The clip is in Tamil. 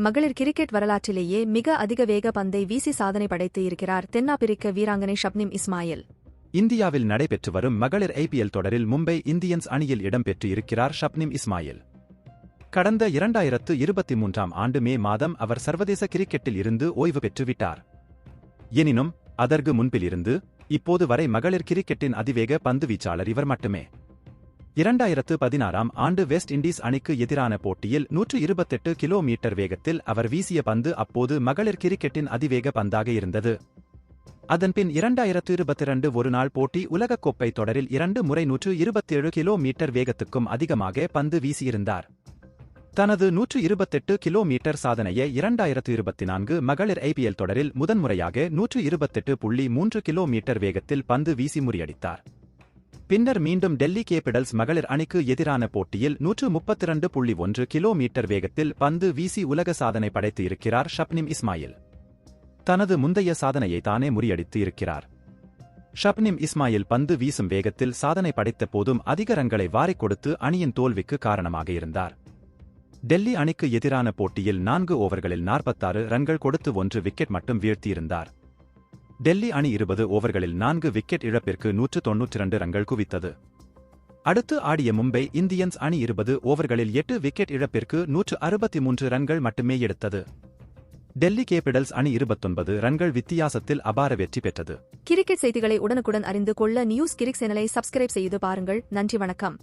மகளிர் கிரிக்கெட் வரலாற்றிலேயே மிக அதிக வேக பந்தை வீசி சாதனை படைத்து இருக்கிறார் தென்னாப்பிரிக்க வீராங்கனை ஷப்னிம் இஸ்மாயில். இந்தியாவில் நடைபெற்று வரும் மகளிர் ஐபிஎல் தொடரில் மும்பை இந்தியன்ஸ் அணியில் இடம்பெற்று இருக்கிறார் ஷப்னிம் இஸ்மாயில். கடந்த இரண்டாயிரத்து இருபத்தி மூன்றாம் ஆண்டு மே மாதம் அவர் சர்வதேச கிரிக்கெட்டில் இருந்து ஓய்வு பெற்று விட்டார். எனினும் அதற்கு முன்பிலிருந்து இப்போது வரை மகளிர் கிரிக்கெட்டின் அதிவேக பந்து வீச்சாளர் இவர் மட்டுமே. இரண்டாயிரத்து பதினாறாம் ஆண்டு வெஸ்ட் இண்டீஸ் அணிக்கு எதிரான போட்டியில் நூற்று இருபத்தெட்டு கிலோமீட்டர் வேகத்தில் அவர் வீசிய பந்து அப்போது மகளிர் கிரிக்கெட்டின் அதிவேக பந்தாக இருந்தது. அதன்பின் இரண்டாயிரத்து இருபத்திரண்டு ஒருநாள் போட்டி உலகக்கோப்பை தொடரில் இரண்டு முறை நூற்று இருபத்தேழு கிலோமீட்டர் வேகத்துக்கும் அதிகமாக பந்து வீசியிருந்தார். தனது நூற்று இருபத்தெட்டு கிலோமீட்டர் சாதனையை இரண்டாயிரத்து இருபத்தி நான்கு மகளிர் ஐபிஎல் தொடரில் முதன்முறையாக நூற்று இருபத்தெட்டு புள்ளி மூன்று கிலோமீட்டர் வேகத்தில் பந்து வீசி முறியடித்தார். பின்னர் மீண்டும் டெல்லி கேபிடல்ஸ் மகளிர் அணிக்கு எதிரான போட்டியில் நூற்று முப்பத்திரண்டு புள்ளி ஒன்று கிலோமீட்டர் வேகத்தில் பந்து வீசி உலக சாதனை படைத்து இருக்கிறார் ஷப்னிம் இஸ்மாயில். தனது முந்தைய சாதனையை தானே முறியடித்து இருக்கிறார். ஷப்னிம் இஸ்மாயில் பந்து வீசும் வேகத்தில் சாதனை படைத்த போதும் அதிக ரன்களை வாரிக் கொடுத்து அணியின் தோல்விக்கு காரணமாக இருந்தார். டெல்லி அணிக்கு எதிரான போட்டியில் நான்கு ஓவர்களில் நாற்பத்தாறு ரன்கள் கொடுத்து ஒன்று விக்கெட் மட்டும் வீழ்த்தியிருந்தார். டெல்லி அணி இருபது ஓவர்களில் நான்கு விக்கெட் இழப்பிற்கு நூற்று தொன்னூற்றி இரண்டு ரன்கள் குவித்தது. அடுத்து ஆடிய மும்பை இந்தியன்ஸ் அணி இருபது ஓவர்களில் எட்டு விக்கெட் இழப்பிற்கு நூற்று அறுபத்தி மூன்று ரன்கள் மட்டுமே எடுத்தது. டெல்லி கேபிடல்ஸ் அணி இருபத்தொன்பது ரன்கள் வித்தியாசத்தில் அபார வெற்றி பெற்றது. கிரிக்கெட் செய்திகளை உடனுக்குடன் அறிந்து கொள்ள நியூஸ் கிரிக் சேனலை சப்ஸ்கிரைப் செய்து பாருங்கள். நன்றி வணக்கம்.